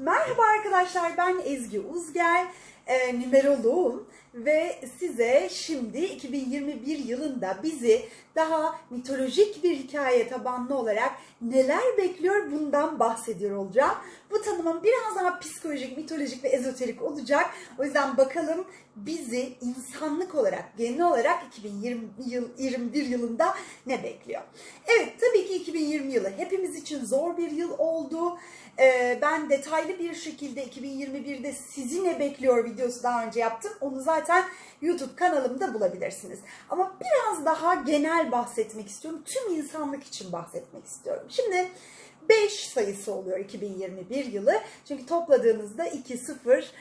Merhaba arkadaşlar ben Ezgi Uzger, e, numeroloğum ve size şimdi 2021 yılında bizi daha mitolojik bir hikaye tabanlı olarak neler bekliyor bundan bahsediyor olacağım. Bu tanımım biraz daha psikolojik, mitolojik ve ezoterik olacak. O yüzden bakalım bizi insanlık olarak, genel olarak 2020 yıl, 21 yılında ne bekliyor? Evet tabii ki 2020 yılı hepimiz için zor bir yıl oldu. Ee, ben detaylı bir şekilde 2021'de sizi ne bekliyor videosu daha önce yaptım. Onu zaten YouTube kanalımda bulabilirsiniz. Ama biraz daha genel bahsetmek istiyorum. Tüm insanlık için bahsetmek istiyorum. Şimdi 5 sayısı oluyor 2021 yılı. Çünkü topladığınızda 2, 0,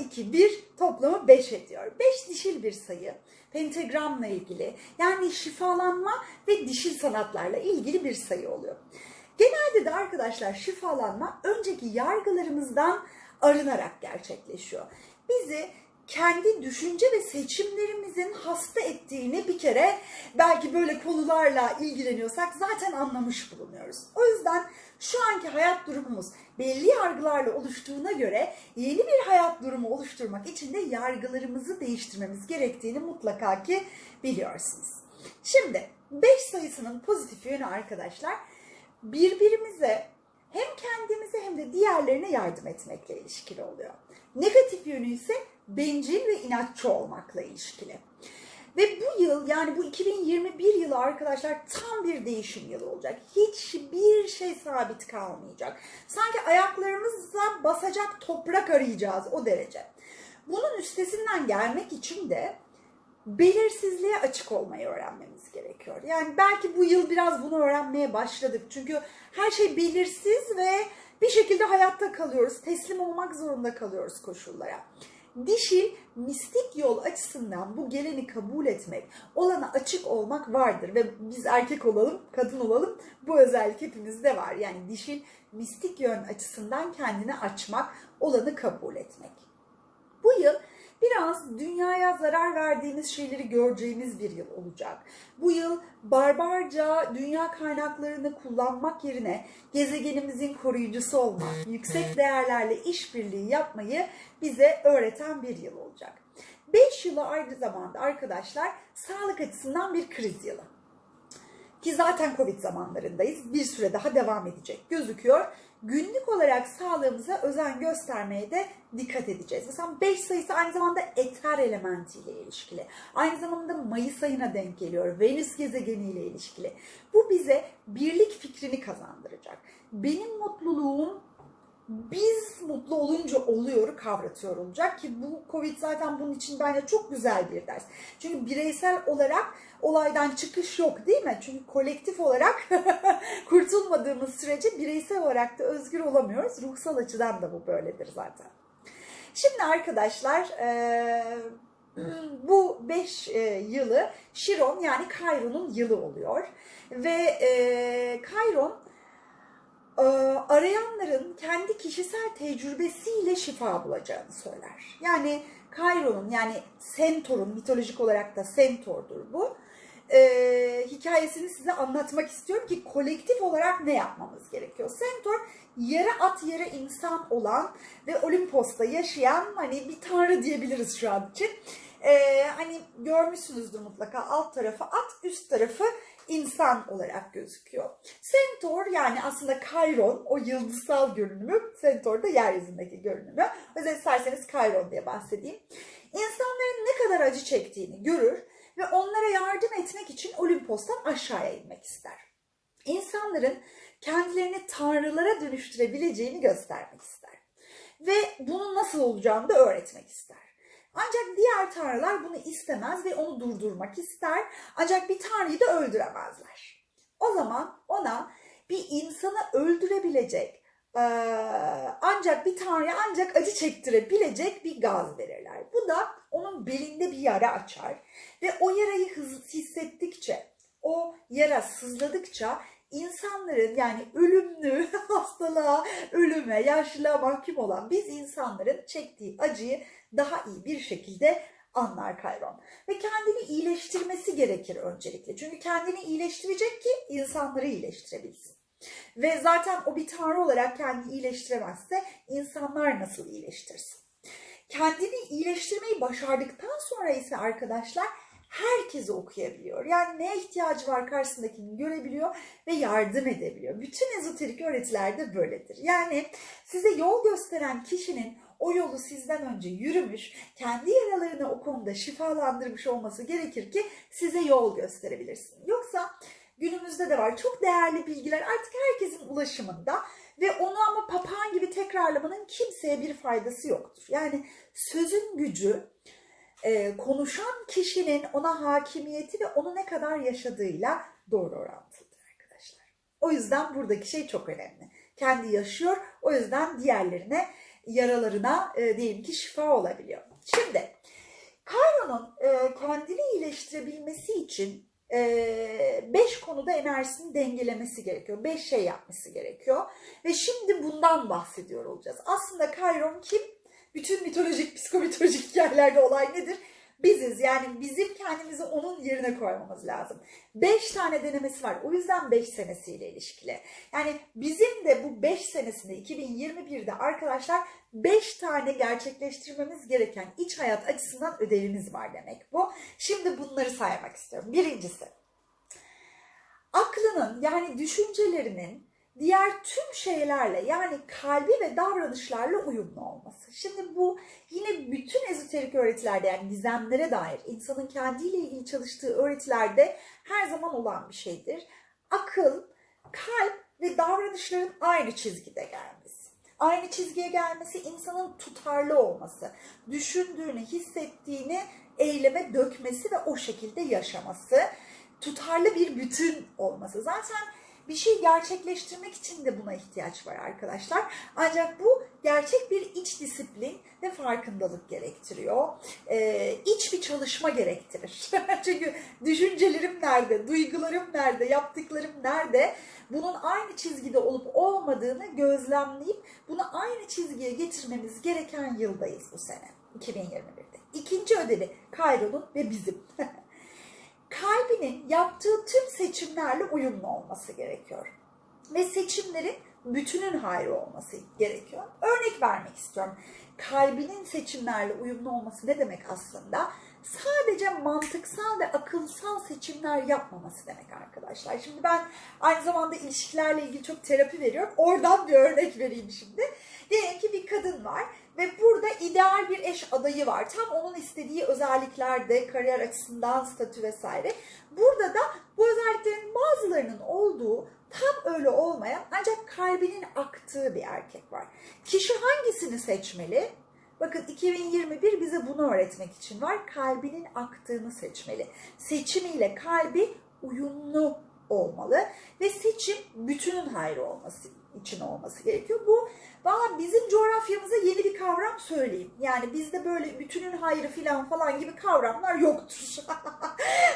2, 1 toplamı 5 ediyor. 5 dişil bir sayı. Pentagramla ilgili yani şifalanma ve dişil sanatlarla ilgili bir sayı oluyor. Genelde de arkadaşlar şifalanma önceki yargılarımızdan arınarak gerçekleşiyor. Bizi kendi düşünce ve seçimlerimizin hasta ettiğini bir kere belki böyle konularla ilgileniyorsak zaten anlamış bulunuyoruz. O yüzden şu anki hayat durumumuz belli yargılarla oluştuğuna göre yeni bir hayat durumu oluşturmak için de yargılarımızı değiştirmemiz gerektiğini mutlaka ki biliyorsunuz. Şimdi 5 sayısının pozitif yönü arkadaşlar birbirimize hem kendimize hem de diğerlerine yardım etmekle ilişkili oluyor. Negatif yönü ise bencil ve inatçı olmakla ilişkili. Ve bu yıl yani bu 2021 yılı arkadaşlar tam bir değişim yılı olacak. Hiçbir şey sabit kalmayacak. Sanki ayaklarımızla basacak toprak arayacağız o derece. Bunun üstesinden gelmek için de belirsizliğe açık olmayı öğrenmemiz gerekiyor. Yani belki bu yıl biraz bunu öğrenmeye başladık. Çünkü her şey belirsiz ve bir şekilde hayatta kalıyoruz. Teslim olmak zorunda kalıyoruz koşullara. Dişil, mistik yol açısından bu geleni kabul etmek, olana açık olmak vardır ve biz erkek olalım, kadın olalım bu özellik hepimizde var. Yani dişil, mistik yön açısından kendini açmak, olanı kabul etmek. Bu yıl biraz dünyaya zarar verdiğimiz şeyleri göreceğimiz bir yıl olacak. Bu yıl barbarca dünya kaynaklarını kullanmak yerine gezegenimizin koruyucusu olmak, yüksek değerlerle işbirliği yapmayı bize öğreten bir yıl olacak. 5 yılı aynı zamanda arkadaşlar sağlık açısından bir kriz yılı. Ki zaten Covid zamanlarındayız. Bir süre daha devam edecek gözüküyor. Günlük olarak sağlığımıza özen göstermeye de dikkat edeceğiz. Mesela 5 sayısı aynı zamanda eter elementiyle ilişkili. Aynı zamanda Mayıs ayına denk geliyor. Venüs gezegeniyle ilişkili. Bu bize birlik fikrini kazandıracak. Benim mutluluğum biz mutlu olunca oluyor kavratıyor olacak ki bu Covid zaten bunun için bence çok güzel bir ders. Çünkü bireysel olarak olaydan çıkış yok değil mi? Çünkü kolektif olarak kurtulmadığımız sürece bireysel olarak da özgür olamıyoruz. Ruhsal açıdan da bu böyledir zaten. Şimdi arkadaşlar bu 5 yılı Şiron yani Kayron'un yılı oluyor. Ve Kayron arayanların kendi kişisel tecrübesiyle şifa bulacağını söyler. Yani Kairon'un yani Centaur'un mitolojik olarak da Centaur'dur bu. Ee, hikayesini size anlatmak istiyorum ki kolektif olarak ne yapmamız gerekiyor. Centaur yere at yere insan olan ve Olimpos'ta yaşayan hani bir tanrı diyebiliriz şu an için. Ee, hani görmüşsünüzdür mutlaka alt tarafı at üst tarafı insan olarak gözüküyor. Centaur yani aslında Chiron o yıldızsal görünümü, Centaur da yeryüzündeki görünümü. Yüzden isterseniz Chiron diye bahsedeyim. İnsanların ne kadar acı çektiğini görür ve onlara yardım etmek için Olimpos'tan aşağıya inmek ister. İnsanların kendilerini tanrılara dönüştürebileceğini göstermek ister. Ve bunun nasıl olacağını da öğretmek ister. Ancak diğer tanrılar bunu istemez ve onu durdurmak ister. Ancak bir tanrıyı da öldüremezler. O zaman ona bir insanı öldürebilecek ancak bir tanrıya ancak acı çektirebilecek bir gaz verirler. Bu da onun belinde bir yara açar ve o yarayı hissettikçe, o yara sızladıkça insanların yani ölümlü hastalığa, ölüme, yaşlılığa mahkum olan biz insanların çektiği acıyı daha iyi bir şekilde anlar Kayron. Ve kendini iyileştirmesi gerekir öncelikle. Çünkü kendini iyileştirecek ki insanları iyileştirebilsin. Ve zaten o bir tanrı olarak kendini iyileştiremezse insanlar nasıl iyileştirsin? Kendini iyileştirmeyi başardıktan sonra ise arkadaşlar herkesi okuyabiliyor. Yani neye ihtiyacı var karşısındakini görebiliyor ve yardım edebiliyor. Bütün ezoterik öğretiler de böyledir. Yani size yol gösteren kişinin o yolu sizden önce yürümüş, kendi yaralarını o konuda şifalandırmış olması gerekir ki size yol gösterebilirsin. Yoksa günümüzde de var çok değerli bilgiler artık herkesin ulaşımında ve onu ama papağan gibi tekrarlamanın kimseye bir faydası yoktur. Yani sözün gücü e, konuşan kişinin ona hakimiyeti ve onu ne kadar yaşadığıyla doğru orantılıdır arkadaşlar. O yüzden buradaki şey çok önemli. Kendi yaşıyor, o yüzden diğerlerine yaralarına e, diyelim ki şifa olabiliyor. Şimdi Kairo'nun e, kendini iyileştirebilmesi için e, beş konuda enerjisini dengelemesi gerekiyor. Beş şey yapması gerekiyor. Ve şimdi bundan bahsediyor olacağız. Aslında Kairon kim? Bütün mitolojik, psikomitolojik hikayelerde olay nedir? Biziz. Yani bizim kendimizi onun yerine koymamız lazım. Beş tane denemesi var. O yüzden beş senesiyle ilişkili. Yani bizim de bu beş senesinde 2021'de arkadaşlar beş tane gerçekleştirmemiz gereken iç hayat açısından ödevimiz var demek bu. Şimdi bunları saymak istiyorum. Birincisi aklının yani düşüncelerinin diğer tüm şeylerle yani kalbi ve davranışlarla uyumlu olması. Şimdi bu yine bütün ezoterik öğretilerde yani gizemlere dair insanın kendiyle ilgili çalıştığı öğretilerde her zaman olan bir şeydir. Akıl, kalp ve davranışların aynı çizgide gelmesi. Aynı çizgiye gelmesi insanın tutarlı olması, düşündüğünü, hissettiğini eyleme dökmesi ve o şekilde yaşaması, tutarlı bir bütün olması. Zaten bir şey gerçekleştirmek için de buna ihtiyaç var arkadaşlar. Ancak bu gerçek bir iç disiplin ve farkındalık gerektiriyor. Ee, iç bir çalışma gerektirir. Çünkü düşüncelerim nerede, duygularım nerede, yaptıklarım nerede? Bunun aynı çizgide olup olmadığını gözlemleyip bunu aynı çizgiye getirmemiz gereken yıldayız bu sene. 2021'de. İkinci ödevi Kairo'nun ve bizim. kalbinin yaptığı tüm seçimlerle uyumlu olması gerekiyor. Ve seçimlerin bütünün hayrı olması gerekiyor. Örnek vermek istiyorum. Kalbinin seçimlerle uyumlu olması ne demek aslında? Sadece mantıksal ve akılsal seçimler yapmaması demek arkadaşlar. Şimdi ben aynı zamanda ilişkilerle ilgili çok terapi veriyorum. Oradan bir örnek vereyim şimdi. Diyelim ki bir kadın var ve burada ideal bir eş adayı var. Tam onun istediği özelliklerde, kariyer açısından, statü vesaire. Burada da bu özelliklerin bazılarının olduğu, tam öyle olmayan ancak kalbinin aktığı bir erkek var. Kişi hangisini seçmeli? Bakın 2021 bize bunu öğretmek için var. Kalbinin aktığını seçmeli. Seçimiyle kalbi uyumlu olmalı ve seçim bütünün hayrı olması için olması gerekiyor. Bu valla bizim coğrafyamıza yeni bir kavram söyleyeyim. Yani bizde böyle bütünün hayrı filan falan gibi kavramlar yoktur.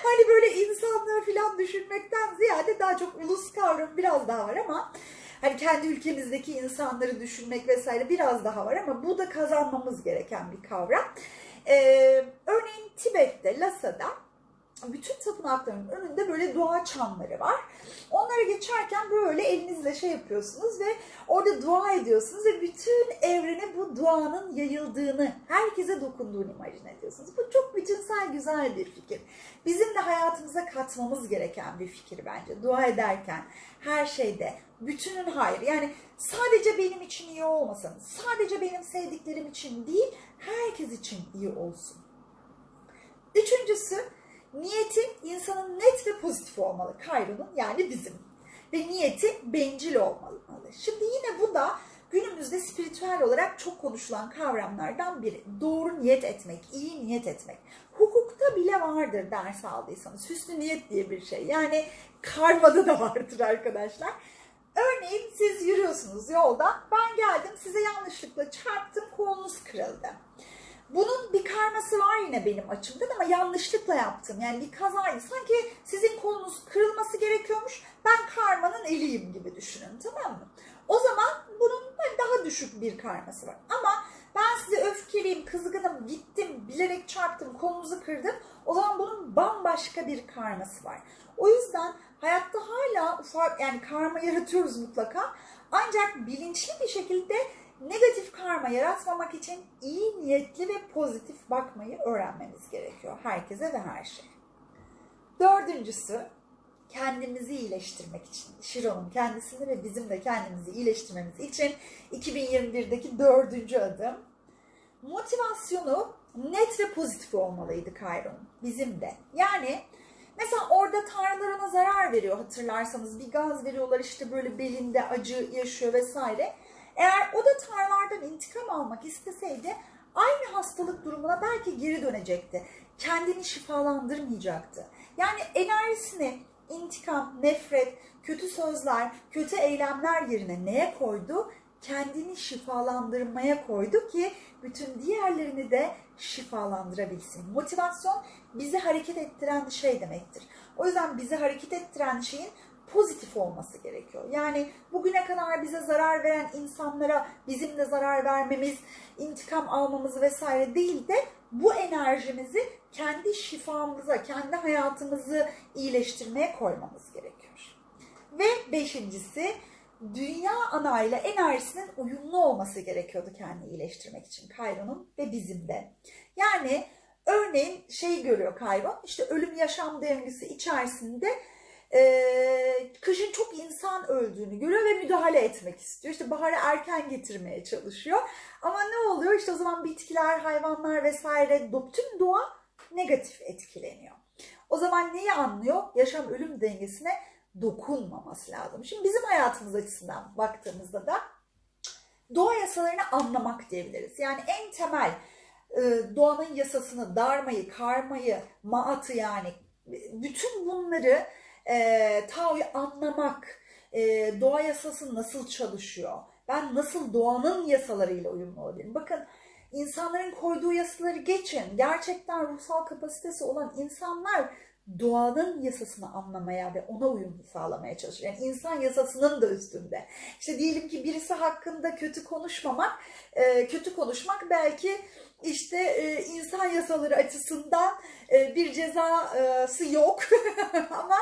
hani böyle insanlığı filan düşünmekten ziyade daha çok ulus kavramı biraz daha var ama hani kendi ülkemizdeki insanları düşünmek vesaire biraz daha var ama bu da kazanmamız gereken bir kavram. Ee, örneğin Tibet'te, Lhasa'da bütün tapınakların önünde böyle dua çanları var. Onlara geçerken böyle elinizle şey yapıyorsunuz ve orada dua ediyorsunuz ve bütün evrene bu duanın yayıldığını, herkese dokunduğunu imajine ediyorsunuz. Bu çok bütünsel güzel bir fikir. Bizim de hayatımıza katmamız gereken bir fikir bence. Dua ederken her şeyde bütünün hayrı. Yani sadece benim için iyi olmasın, sadece benim sevdiklerim için değil, herkes için iyi olsun. Üçüncüsü Niyeti insanın net ve pozitif olmalı. Kairo'nun yani bizim. Ve niyeti bencil olmalı. Şimdi yine bu da günümüzde spiritüel olarak çok konuşulan kavramlardan biri. Doğru niyet etmek, iyi niyet etmek. Hukukta bile vardır ders aldıysanız. Hüsnü niyet diye bir şey. Yani karmada da vardır arkadaşlar. Örneğin siz yürüyorsunuz yolda. Ben geldim size yanlışlıkla çarptım kolunuz kırıldı. Bunun bir karması var yine benim açımdan ama yanlışlıkla yaptım. Yani bir kazaydı. Sanki sizin kolunuz kırılması gerekiyormuş. Ben karmanın eliyim gibi düşünün tamam mı? O zaman bunun daha düşük bir karması var. Ama ben size öfkeliyim, kızgınım, gittim, bilerek çarptım, kolunuzu kırdım. O zaman bunun bambaşka bir karması var. O yüzden Hayatta hala ufak yani karma yaratıyoruz mutlaka. Ancak bilinçli bir şekilde negatif karma yaratmamak için iyi niyetli ve pozitif bakmayı öğrenmemiz gerekiyor herkese ve her şeye. Dördüncüsü kendimizi iyileştirmek için. Şiron'un kendisini ve bizim de kendimizi iyileştirmemiz için 2021'deki dördüncü adım. Motivasyonu net ve pozitif olmalıydı Kairon'un. Bizim de. Yani mesela orada tanrılar zarar veriyor hatırlarsanız. Bir gaz veriyorlar işte böyle belinde acı yaşıyor vesaire. Eğer o da tanrılardan intikam almak isteseydi aynı hastalık durumuna belki geri dönecekti. Kendini şifalandırmayacaktı. Yani enerjisini intikam, nefret, kötü sözler, kötü eylemler yerine neye koydu? Kendini şifalandırmaya koydu ki bütün diğerlerini de şifalandırabilsin. Motivasyon bizi hareket ettiren şey demektir. O yüzden bizi hareket ettiren şeyin pozitif olması gerekiyor. Yani bugüne kadar bize zarar veren insanlara bizim de zarar vermemiz, intikam almamız vesaire değil de bu enerjimizi kendi şifamıza, kendi hayatımızı iyileştirmeye koymamız gerekiyor. Ve beşincisi dünya anayla enerjisinin uyumlu olması gerekiyordu kendini iyileştirmek için Kayron'un ve bizim de. Yani örneğin şey görüyor Kayron, işte ölüm yaşam döngüsü içerisinde e, kışın çok insan öldüğünü görüyor ve müdahale etmek istiyor. İşte baharı erken getirmeye çalışıyor. Ama ne oluyor? İşte o zaman bitkiler, hayvanlar vesaire tüm doğa negatif etkileniyor. O zaman neyi anlıyor? Yaşam ölüm dengesine dokunmaması lazım. Şimdi bizim hayatımız açısından baktığımızda da doğa yasalarını anlamak diyebiliriz. Yani en temel e, doğanın yasasını, darmayı, karmayı, maatı yani bütün bunları e, Tao'yu anlamak, e, doğa yasası nasıl çalışıyor, ben nasıl doğanın yasalarıyla uyumlu olabilirim. Bakın insanların koyduğu yasaları geçin. Gerçekten ruhsal kapasitesi olan insanlar doğanın yasasını anlamaya ve ona uyum sağlamaya çalışıyor. Yani insan yasasının da üstünde. İşte diyelim ki birisi hakkında kötü konuşmamak, e, kötü konuşmak belki işte e, insan yasaları açısından e, bir cezası yok. Ama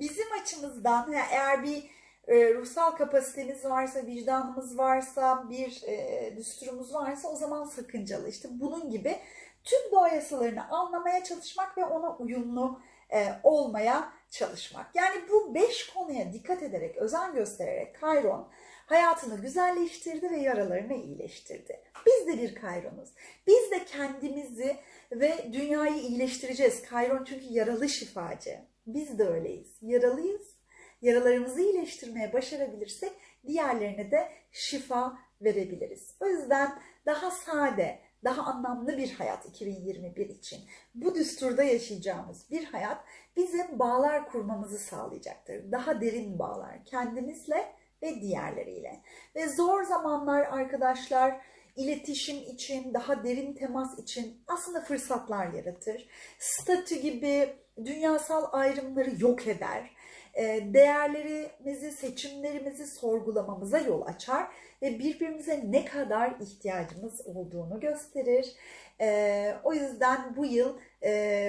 bizim açımızdan eğer bir e, ruhsal kapasitemiz varsa, vicdanımız varsa, bir e, düsturumuz varsa o zaman sakıncalı. İşte bunun gibi tüm doğa yasalarını anlamaya çalışmak ve ona uyumlu e, olmaya çalışmak. Yani bu beş konuya dikkat ederek, özen göstererek Kayron hayatını güzelleştirdi ve yaralarını iyileştirdi. Biz de bir Kayron'uz. Biz de kendimizi ve dünyayı iyileştireceğiz. Kayron çünkü yaralı şifacı. Biz de öyleyiz. Yaralıyız. Yaralarımızı iyileştirmeye başarabilirsek diğerlerine de şifa verebiliriz. O yüzden daha sade, daha anlamlı bir hayat 2021 için. Bu düsturda yaşayacağımız bir hayat bizim bağlar kurmamızı sağlayacaktır. Daha derin bağlar kendimizle ve diğerleriyle. Ve zor zamanlar arkadaşlar iletişim için, daha derin temas için aslında fırsatlar yaratır. Statü gibi dünyasal ayrımları yok eder. Değerlerimizi, seçimlerimizi sorgulamamıza yol açar ve birbirimize ne kadar ihtiyacımız olduğunu gösterir. O yüzden bu yıl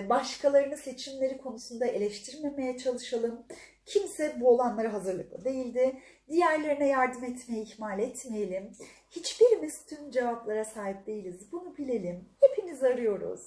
başkalarını seçimleri konusunda eleştirmemeye çalışalım. Kimse bu olanlara hazırlıklı değildi. Diğerlerine yardım etmeyi ihmal etmeyelim. Hiçbirimiz tüm cevaplara sahip değiliz. Bunu bilelim. Hepimiz arıyoruz.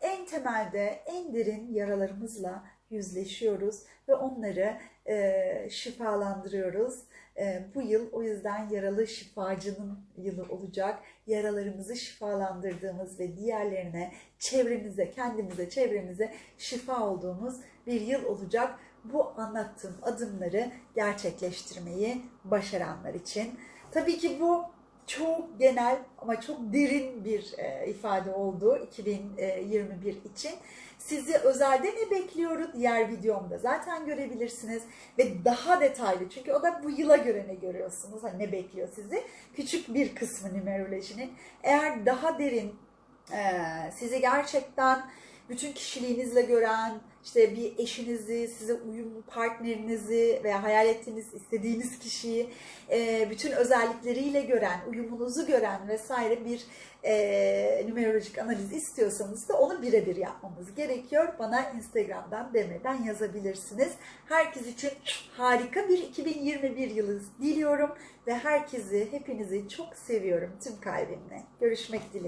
En temelde en derin yaralarımızla yüzleşiyoruz ve onları e, şifalandırıyoruz. E, bu yıl o yüzden yaralı şifacının yılı olacak. Yaralarımızı şifalandırdığımız ve diğerlerine, çevremize, kendimize, çevremize şifa olduğumuz bir yıl olacak. Bu anlattığım adımları gerçekleştirmeyi başaranlar için. Tabii ki bu çok genel ama çok derin bir e, ifade oldu 2021 için. Sizi özelde ne bekliyor diğer videomda zaten görebilirsiniz ve daha detaylı çünkü o da bu yıla göre ne görüyorsunuz? Hani ne bekliyor sizi? Küçük bir kısmı numerolojinin. Eğer daha derin e, sizi gerçekten bütün kişiliğinizle gören, işte bir eşinizi, size uyumlu partnerinizi veya hayal ettiğiniz, istediğiniz kişiyi e, bütün özellikleriyle gören, uyumunuzu gören vesaire bir e, numerolojik analiz istiyorsanız da onu birebir yapmamız gerekiyor. Bana Instagram'dan demeden yazabilirsiniz. Herkes için harika bir 2021 yılı diliyorum ve herkesi, hepinizi çok seviyorum tüm kalbimle. Görüşmek dileğiyle.